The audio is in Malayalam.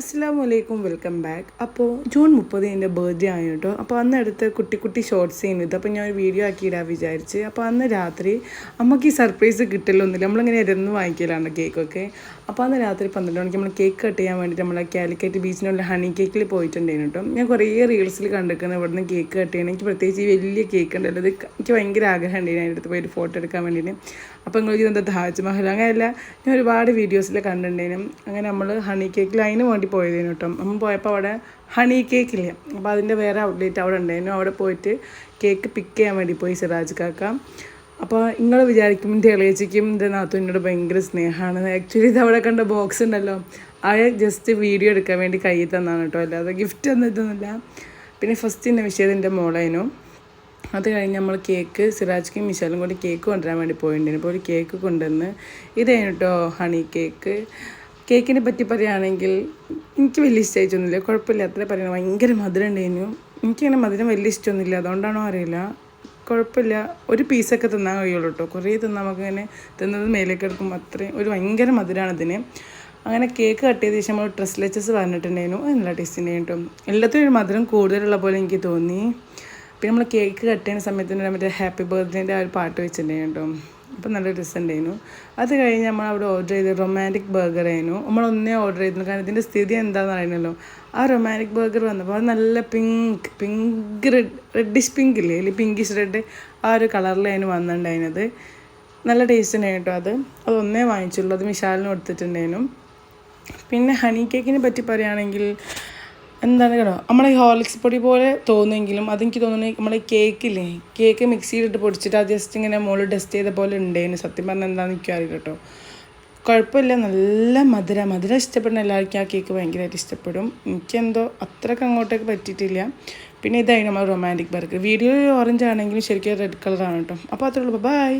അസ്സാം വലൈക്കും വെൽക്കം ബാക്ക്. അപ്പോൾ ജൂൺ മുപ്പത് എന്റെ ബർത്ത്ഡേ ആയി കേട്ടോ. അപ്പോൾ അന്ന് അടുത്ത് കുട്ടി കുട്ടി ഷോർട്സ് ചെയ്യുന്നത് അപ്പോൾ ഞാൻ ഒരു വീഡിയോ ആക്കിയിടാൻ വിചാരിച്ച്. അപ്പോൾ അന്ന് രാത്രി അമ്മയ്ക്ക് ഈ സർപ്രൈസ് കിട്ടലൊന്നുമില്ല നമ്മളിങ്ങനെ ഇരുന്ന് വാങ്ങിക്കലാണ് കേക്കൊക്കെ അപ്പോൾ അന്ന് രാത്രി പന്ത്രണ്ട് മണിക്ക് നമ്മൾ കേക്ക് കട്ട് ചെയ്യാൻ വേണ്ടിയിട്ട് നമ്മൾ കാലിക്കറ്റ് ബീച്ചിനുള്ള ഹണി കേക്കിൽ പോയിട്ടുണ്ടായിരുന്നു കേട്ടോ. ഞാൻ കുറേ റീൽസിൽ കണ്ടിരിക്കുന്നത് ഇവിടുന്ന് കേക്ക് കട്ട് ചെയ്യണം. എനിക്ക് പ്രത്യേകിച്ച് ഈ വലിയ കേക്ക് ഉണ്ടല്ലോ. ഇത് എനിക്ക് ഭയങ്കര ആഗ്രഹം ഉണ്ടായിരുന്നു അതിന്റെ അടുത്ത് പോയിട്ട് ഫോട്ടോ എടുക്കാൻ വേണ്ടിയിട്ട് അപ്പോൾ നിങ്ങൾക്ക് ഇതെന്താ താജ്മഹൽ അങ്ങനെയല്ല ഞാൻ ഒരുപാട് വീഡിയോസിൽ കണ്ടിട്ടുണ്ടായിരുന്നു. അങ്ങനെ നമ്മൾ ഹണി കേക്കിൽ അതിന് വേണ്ടി പോയതിന് കേട്ടോ. അമ്മ പോയപ്പോൾ അവിടെ ഹണി കേക്ക് ഇല്ല? അപ്പോൾ അതിന്റെ വേറെ ഔട്ട്ലെറ്റ് അവിടെ ഉണ്ടായിരുന്നു. അവിടെ പോയിട്ട് കേക്ക് പിക്ക് ചെയ്യാൻ വേണ്ടി പോയി സിറാജ് കാക്ക. അപ്പോൾ നിങ്ങൾ വിചാരിക്കും എന്റെ ഇളയച്ചിക്കും എന്റെ നാത്തുവിനോട് ഭയങ്കര സ്നേഹമാണ് ആക്ച്വലി ഇത് അവിടെ കണ്ട ബോക്സ് ഉണ്ടല്ലോ. അയാൾ ജസ്റ്റ് വീഡിയോ എടുക്കാൻ വേണ്ടി കയ്യിൽ തന്നാണ് കേട്ടോ. അല്ലാതെ ഗിഫ്റ്റ് ഒന്നും ഇതൊന്നുമില്ല. പിന്നെ ഫസ്റ്റ് എന്റെ വിഷയം എന്റെ മോളായിരുന്നു അത് കഴിഞ്ഞ് നമ്മൾ കേക്ക് സിറാജ്ക്കും മിശാലും കൂടി കേക്ക് കൊണ്ടുവരാൻ വേണ്ടി പോയിട്ടുണ്ടായിരുന്നു അപ്പോൾ ഒരു കേക്ക് കൊണ്ടുവന്ന് ഇതായിരുന്നു കേട്ടോ ഹണി കേക്ക് കേക്കിനെ പറ്റി പറയുകയാണെങ്കിൽ എനിക്ക് വലിയ ഇഷ്ടമായിട്ടൊന്നുമില്ല കുഴപ്പമില്ല. അത്ര പറയുന്നത് ഭയങ്കര മധുരം ഉണ്ടായിരുന്നു എനിക്കങ്ങനെ മധുരം വലിയ ഇഷ്ടമൊന്നുമില്ല. അതുകൊണ്ടാണോ അറിയില്ല. കുഴപ്പമില്ല. ഒരു പീസൊക്കെ തിന്നാൻ കഴിയുള്ളൂ കേട്ടോ. കുറേ തിന്നാൽ നമുക്ക് ഇങ്ങനെ തിന്നത് മേലേക്ക് എടുക്കുമ്പോൾ അത്രയും ഒരു ഭയങ്കര മധുരമാണ് ഇതിന് അങ്ങനെ കേക്ക് കട്ട് ചെയ്ത ശേഷം നമ്മൾ ഡ്രസ് ലെച്ചസ് പറഞ്ഞിട്ടുണ്ടായിരുന്നു നല്ല ടേസ്റ്റ് ഉണ്ടായിരുന്നു കേട്ടോ. എല്ലാത്തിനും ഒരു മധുരം കൂടുതലുള്ള പോലെ എനിക്ക് തോന്നി. പിന്നെ നമ്മൾ കേക്ക് കട്ട് ചെയ്യുന്ന സമയത്ത് മറ്റേ ഹാപ്പി ബർത്ത്ഡേന്റെ ആ ഒരു പാട്ട് വെച്ചിട്ടുണ്ടായിരുന്നു കേട്ടോ. അപ്പോൾ നല്ല രസമുണ്ടായിരുന്നു അത് കഴിഞ്ഞ് നമ്മൾ അവിടെ ഓർഡർ ചെയ്ത് റൊമാന്റിക് ബർഗർ ആയിരുന്നു. നമ്മൾ ഒന്നേ ഓർഡർ ചെയ്തിരുന്നു. കാരണം ഇതിന്റെ സ്ഥിതി എന്താണെന്ന് അറിയണല്ലോ ആ റൊമാന്റിക് ബർഗർ വന്നപ്പോൾ അത് നല്ല pink pink red reddish pink ഇല്ലേ? അല്ലെങ്കിൽ പിങ്കിഷ് റെഡ് ആ ഒരു കളറിലായിരുന്നു വന്നിട്ടുണ്ടായിരുന്നത്. നല്ല ടേസ്റ്റ് തന്നെ കേട്ടോ അത്. അതൊന്നേ വാങ്ങിച്ചുള്ളൂ. അത് മിഷാലിന് കൊടുത്തിട്ടുണ്ടായിരുന്നു. പിന്നെ ഹണി കേക്കിനെ പറ്റി പറയുകയാണെങ്കിൽ എന്താണ് കേട്ടോ? നമ്മളെ ഹോർലിക്സ് പൊടി പോലെ തോന്നുമെങ്കിലും അതെനിക്ക് തോന്നുന്നു നമ്മളെ കേക്കില്ലേ കേക്ക് മിക്സിയിലിട്ട് പൊടിച്ചിട്ട് അത് ജസ്റ്റ് ഇങ്ങനെ മുകളിൽ ഡസ്റ്റ് ചെയ്ത പോലെ ഉണ്ടായിരുന്നു സത്യം പറഞ്ഞാൽ എന്താണെന്ന് എനിക്ക് അറിയില്ല കേട്ടോ. കുഴപ്പമില്ല. നല്ല മധുര. മധുര ഇഷ്ടപ്പെടുന്ന എല്ലാവർക്കും ആ കേക്ക് ഭയങ്കരമായിട്ട് ഇഷ്ടപ്പെടും. എനിക്കെന്തോ അത്രയ്ക്ക് അങ്ങോട്ടേക്ക് പറ്റിയിട്ടില്ല. പിന്നെ ഇതായി നമ്മൾ റൊമാന്റിക് ബർഗർ വീഡിയോ ഓറഞ്ച് ആണെങ്കിലും ശരിക്കും റെഡ് കളറാണ് കേട്ടോ. അപ്പോൾ അത്രേ ഉള്ളൂ. ബൈ